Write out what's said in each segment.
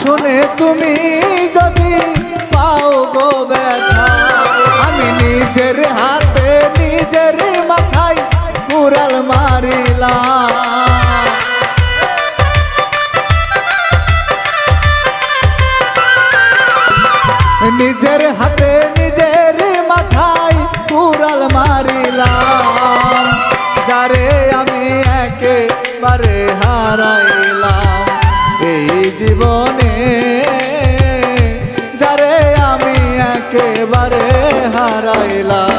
শুনে তুমি যদি পাও গো ব্যথা, আমি নিজের হাতে, নিজের মাথায় পুরাল মারিলাম। নিজের হাতে, নিজের হারাইলাম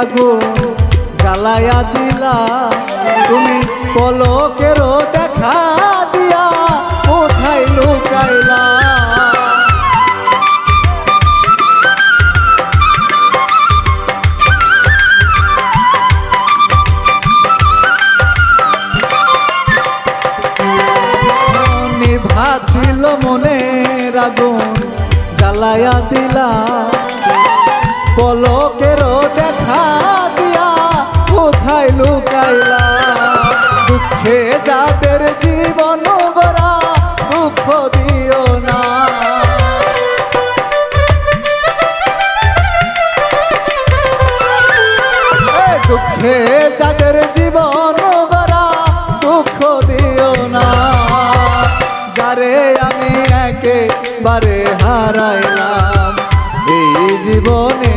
আগুন জ্বালায়া দিলা। তুমি পলকেরও দেখা দিয়া কোথায় লুকাইলা? ছিল মনের আগুন, জ্বালায়া দিলা। পলকেরও দেখা দিয়া কোথায় লুকাইলা? দুঃখে যাদের জীবন গড়া, দুঃখ দিও না। দুঃখে যাদের জীবন গড়া, দুঃখ দিও না। যারে আমি একেবারে হারাইলাম, এই জীবনে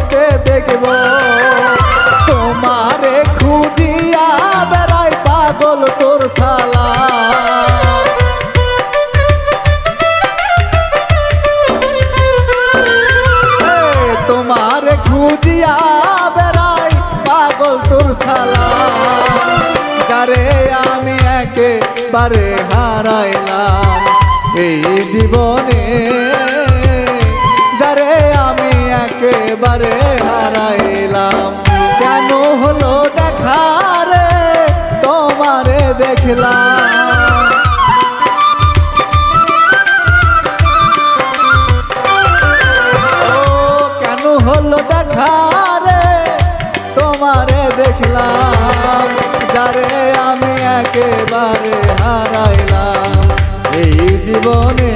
দেখব। তোমারে খুঁজিয়া বেড়াই পাগল তোর সালা তোমার খুঁজিয়া বেড়াই পাগল তোর সালা যারে আমি একেবারে হারাইলাম, এই জীবনে একেবারে হারাইলাম। কেন হলো দেখা রে? তোমারে দেখলাম। হলো দেখা তোমারে দেখলাম। যারে আমি একেবারে হারাইলাম। এই জীবনে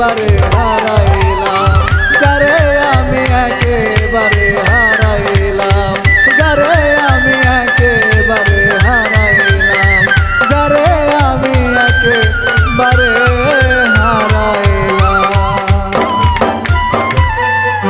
একেবারে হারাই।